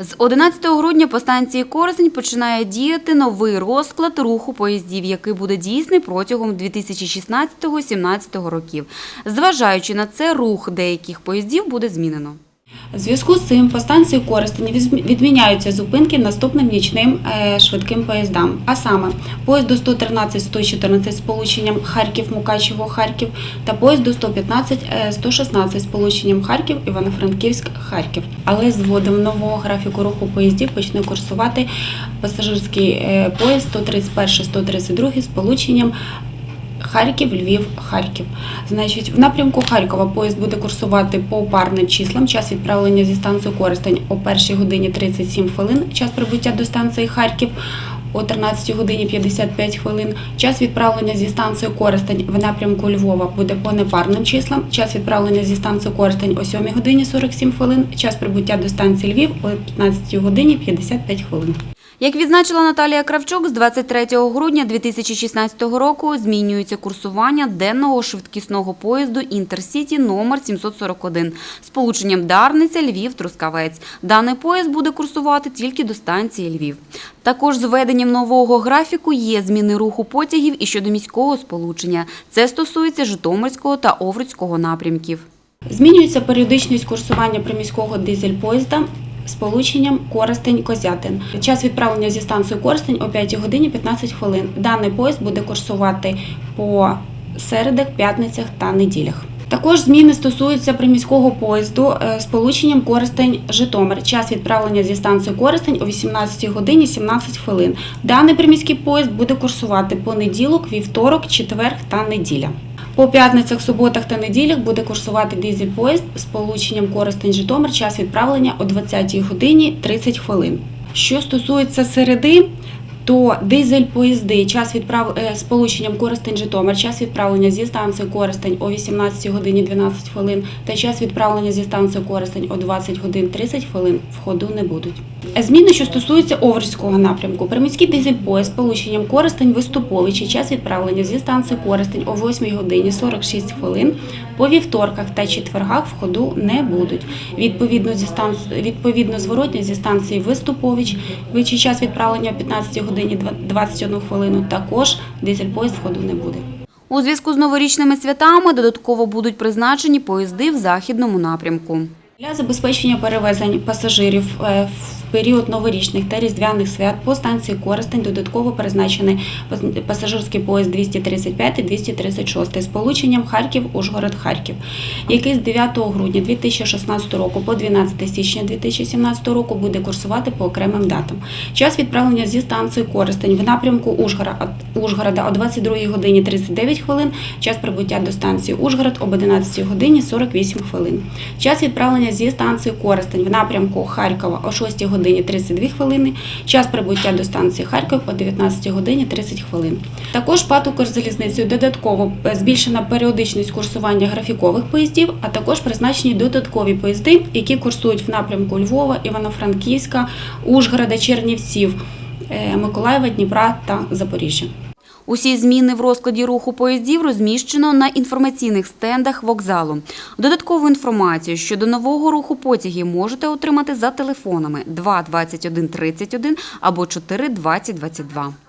З 11 грудня по станції Корзень починає діяти новий розклад руху поїздів, який буде дійсний протягом 2016-2017 років. Зважаючи на це, рух деяких поїздів буде змінено. В зв'язку з цим по станції Коростені візм- відміняються зупинки наступним нічним е, швидким поїздам. А саме поїзд до 113-114 з полученням Харків-Мукачево-Харків та поїзд до 115-116 з полученням Харків Івано-Франківськ-Харків. Але з вводом нового графіку руху поїздів почне курсувати пасажирський е, поїзд 131-132 з полученням Харків, Львів, Харків. Значить, в напрямку Харкова поїзд буде курсувати по парним числам. Час відправлення зі станції Коростень о 1 годині 37 хвилин. Час прибуття до станції Харків о 13 годині 55 хвилин. Час відправлення зі станції Коростень в напрямку Львова буде по непарним числам. Час відправлення зі станції Коростень о 7 годині 47 хвилин. Час прибуття до станції Львів о 15 годині 55 хвилин. Як відзначила Наталія Кравчук, з 23 грудня 2016 року змінюється курсування денного швидкісного поїзду Інтерсіті номер 741 з полученням Дарниця, Львів, Трускавець. Даний поїзд буде курсувати тільки до станції Львів. Також з введенням нового графіку є зміни руху потягів і щодо міського сполучення. Це стосується Житомирського та Овруцького напрямків. Змінюється періодичність курсування приміського дизель-поїзда з полученням Коростень-Козятин. Час відправлення зі станції Коростень о 5 годині 15 хвилин. Даний поїзд буде курсувати по середах, п'ятницях та неділях. Також зміни стосуються приміського поїзду е, з полученням Коростень-Житомир. Час відправлення зі станції Коростень о 18 годині 17 хвилин. Даний приміський поїзд буде курсувати понеділок, вівторок, четверг та неділя. По п'ятницях, суботах та неділях буде курсувати дизель-поїзд з полученням користень Житомир. Час відправлення о 20 годині 30 хвилин. Що стосується середи, то дизель-поїзди час відправ... е, з полученням Коростень-Житомир, час відправлення зі станції Коростень о 18 годині 12 хвилин та час відправлення зі станції Коростень о 20 годин 30 хвилин в ходу не будуть. Е, Зміни, що стосуються Овруцького напрямку. Приміський дизель-поїзд з полученням Коростень Виступовичі, час відправлення зі станції Коростень о 8 годині 46 хвилин по вівторках та четвергах в ходу не будуть. Відповідно, зі станц... відповідно зворотня зі станції Виступович, вичий час відправлення о 15 годині 21 хвилину, також дизель-поїзд в ходу не буде. У зв'язку з новорічними святами додатково будуть призначені поїзди в західному напрямку. Для забезпечення перевезень пасажирів е, в період новорічних та різдвяних свят по станції Коростень додатково призначений пасажирський поїзд 235 і 236 з полученням Харків-Ужгород-Харків, який з 9 грудня 2016 року по 12 січня 2017 року буде курсувати по окремим датам. Час відправлення зі станції Коростень в напрямку Ужгорода о 22 годині 39 хвилин, час прибуття до станції Ужгород об 11 годині 48 хвилин. Час відправлення зі станції Коростень в напрямку Харкова о 6 годині 32 хвилини, час прибуття до станції Харків о 19 годині 30 хвилин. Також ПАТ «Укрзалізницею» додатково е, збільшена періодичність курсування графікових поїздів, а також призначені додаткові поїзди, які курсують в напрямку Львова, Івано-Франківська, Ужгорода, Чернівців, е, Миколаєва, Дніпра та Запоріжжя. Усі зміни в розкладі руху поїздів розміщено на інформаційних стендах вокзалу. Додаткову інформацію щодо нового руху потягів можете отримати за телефонами 2 21 31 або 4 20 22.